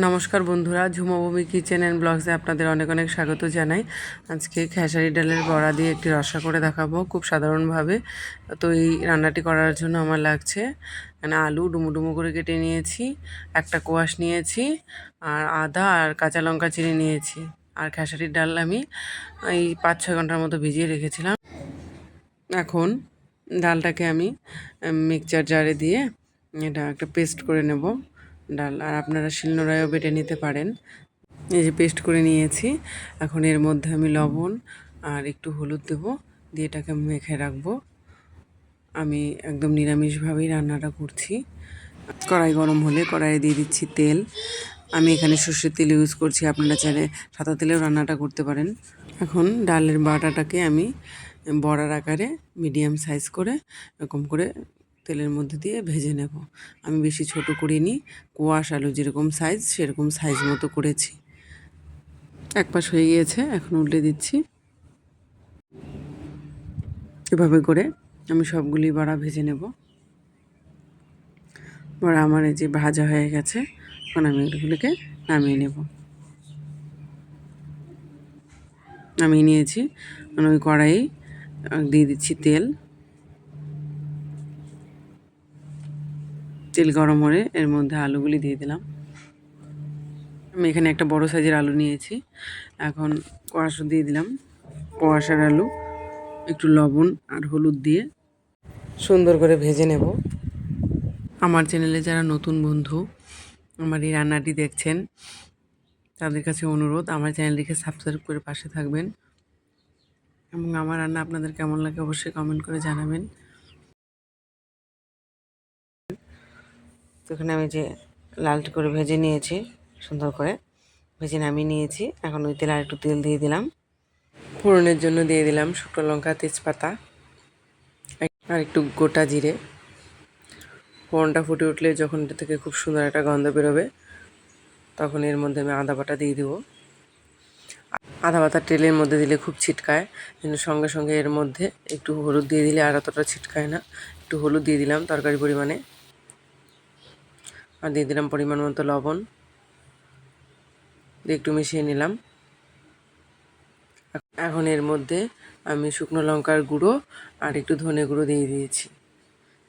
নমস্কার বন্ধুরা, ঝুমভূমি kitchen and ব্লগসে আপনাদের অনেক অনেক স্বাগত জানাই। আজকে খেসারি ডালের বড়া দিয়ে একটি রসা করে দেখাবো খুব সাধারণভাবে। তো এই রান্নাটি করার জন্য আমার লাগছে মানে আলু ডুমো ডুমো করে কেটে নিয়েছি, একটা কোয়াশ নিয়েছি, আর আদা আর কাঁচা লঙ্কা চিনি নিয়েছি। আর খেসারির ডাল আমি এই পাঁচ ছয় ঘণ্টার মতো ভিজিয়ে রেখেছিলাম। এখন ডালটাকে আমি মিক্সচার জারে দিয়ে এটা একটা পেস্ট করে নেব। ডাল, আর আপনারা শিলনোড়ায়ও বেটে নিতে পারেন। এই যে পেস্ট করে নিয়েছি, এখন এর মধ্যে আমি লবণ আর একটু হলুদ দেবো, দিয়ে এটাকে মেখে রাখব। আমি একদম নিরামিষভাবেই রান্নাটা করছি। কড়াই গরম হলে কড়াইয়ে দিয়ে দিচ্ছি তেল। আমি এখানে সর্ষের তেল ইউজ করছি, আপনারা চাইলে সাদা তেলেও রান্নাটা করতে পারেন। এখন ডালের বাটাটাকে আমি বড়ার আকারে মিডিয়াম সাইজ করে এরকম করে তেলের মধ্যে দিয়ে ভেজে নেব। আমি বেশি ছোট করিনি, কোয়াশ আলু যেরকম সাইজ সেরকম সাইজ মতো করেছি। এক পাশ হয়ে গিয়েছে, এখন উল্টে দিচ্ছি। এভাবে করে আমি সবগুলি বড়া ভেজে নেব। বড়া আমার এই যে ভাজা হয়ে গেছে, এখন আমি এগুলিকে নামিয়ে নেব। নামিয়ে নিয়েছি ওই কড়াই দিয়ে দিচ্ছি তেল। তেল গরম হলে এর মধ্যে আলুগুলি দিয়ে দিলাম। আমি এখানে একটা বড় সাইজের আলু নিয়েছি। এখন কোয়াশা দিয়ে দিলাম। কোয়াশার আলু, একটু লবণ আর হলুদ দিয়ে সুন্দর করে ভেজে নেব। আমার চ্যানেলে যারা নতুন বন্ধু, আমার এই রান্নাটি দেখছেন, তাদের কাছে অনুরোধ, আমার চ্যানেলটিকে সাবস্ক্রাইব করে পাশে থাকবেন। এবং আমার রান্না আপনাদের কেমন লাগে অবশ্যই কমেন্ট করে জানাবেন। তো এখানে আমি যে লালটি করে ভেজে নিয়েছি, সুন্দর করে ভেজে নামিয়ে নিয়েছি। এখন ওই তেল আর একটু তেল দিয়ে দিলাম। ফোড়নের জন্য দিয়ে দিলাম শুকনো লঙ্কা, তেজপাতা, আর একটু গোটা জিরে। ফোড়নটা ফুটে উঠলে যখন এটা থেকে খুব সুন্দর একটা গন্ধ বেরোবে, তখন এর মধ্যে আমি আদা বাটা দিয়ে দিব। আদা বাটা তেলের মধ্যে দিলে খুব ছিটকায়, কিন্তু সঙ্গে সঙ্গে এর মধ্যে একটু হলুদ দিয়ে দিলে আর অতটা ছিটকায় না। একটু হলুদ দিয়ে দিলাম তরকারি পরিমাণে। আর দিয়ে দিলাম পরিমাণ মতো লবণ। দিয়ে একটু মিশিয়ে নিলাম। এখন এর মধ্যে আমি শুকনো লঙ্কার গুঁড়ো আর একটু ধনে গুঁড়ো দিয়ে দিয়েছি।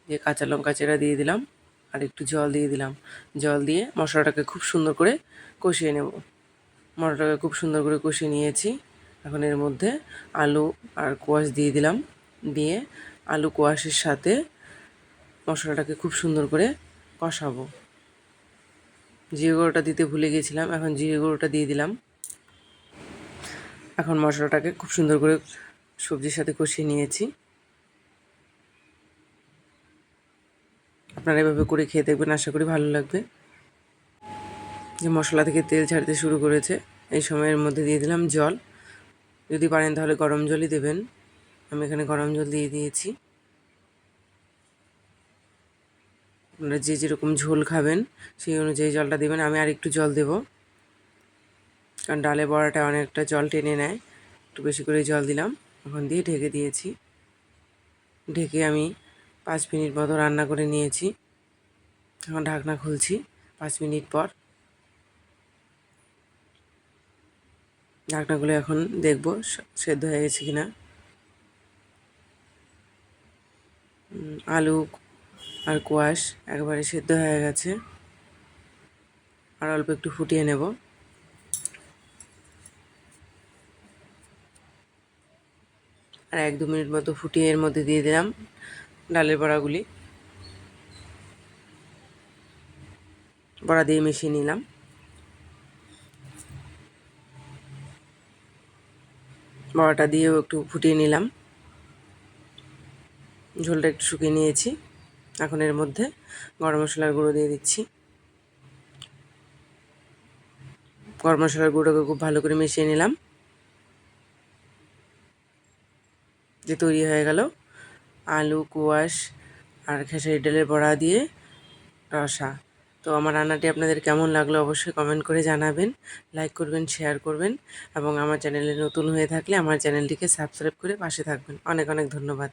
দিয়ে কাঁচা লঙ্কা চেরা দিয়ে দিলাম আর একটু জল দিয়ে দিলাম। জল দিয়ে মশলাটাকে খুব সুন্দর করে কষিয়ে নেব। মশলাটাকে খুব সুন্দর করে কষিয়ে নিয়েছি। এখন এর মধ্যে আলু আর কোয়াশ দিয়ে দিলাম। দিয়ে আলু কোয়াশের সাথে মশলাটাকে খুব সুন্দর করে কষাবো। জিরে গুঁড়োটা দিতে ভুলে গেছিলাম, এখন জিরে গুঁড়োটা দিয়ে দিলাম। এখন মশলাটাকে খুব সুন্দর করে সবজির সাথে কষিয়ে নিয়েছি। আপনারা এভাবে করে খেয়ে দেখবেন, আশা করি ভালো লাগবে। যে মশলা থেকে তেল ছাড়তে শুরু করেছে, এই সময়ের মধ্যে দিয়ে দিলাম জল। যদি পারেন তাহলে গরম জলই দেবেন। আমি এখানে গরম জল দিয়ে দিয়েছি। আপনারা যে যেরকম ঝোল খাবেন, সেই অনুযায়ী জলটা দেবেন। আমি আর একটু জল দেব। কারণ ডালে বড়াটা অনেকটা জল টেনে নেয়। একটু বেশি করে জল দিলাম। ওখান দিয়ে ঢেকে দিয়েছি। ঢেকে আমি পাঁচ মিনিট মতো রান্না করে নিয়েছি। এখন ঢাকনা খুলছি পাঁচ মিনিট পর। ঢাকনাগুলো এখন দেখব সেদ্ধ হয়ে গেছে কিনা। আলু আর কোয়াশ একবারে সেদ্ধ হয়ে গেছে। আর অল্প একটু ফুটিয়ে নেব। আর এক দু মিনিট মতো ফুটিয়ে এর মধ্যে দিয়ে দিলাম ডালের বড়াগুলি। বড়া দিয়ে মিশিয়ে নিলাম। বড়াটা দিয়েও একটু ফুটিয়ে নিলাম। ঝোলটা একটু শুকিয়ে নিয়েছি। এখন এর মধ্যে গরম মশলার গুঁড়ো দিয়ে দিচ্ছি। গরম মশলার গুঁড়োকে খুব ভালো করে মিশিয়ে নিলাম। যে তৈরি হয়ে গেল আলু, কুয়াশ আর খেসারি ডালের বড়া দিয়ে রসা। তো আমার রান্নাটি আপনাদের কেমন লাগল অবশ্যই কমেন্ট করে জানাবেন লাইক করবেন শেয়ার করবেন এবং আমার চ্যানেলে নতুন হয়ে থাকলে আমার চ্যানেলটিকে সাবস্ক্রাইব করে পাশে থাকবেন। অনেক অনেক ধন্যবাদ।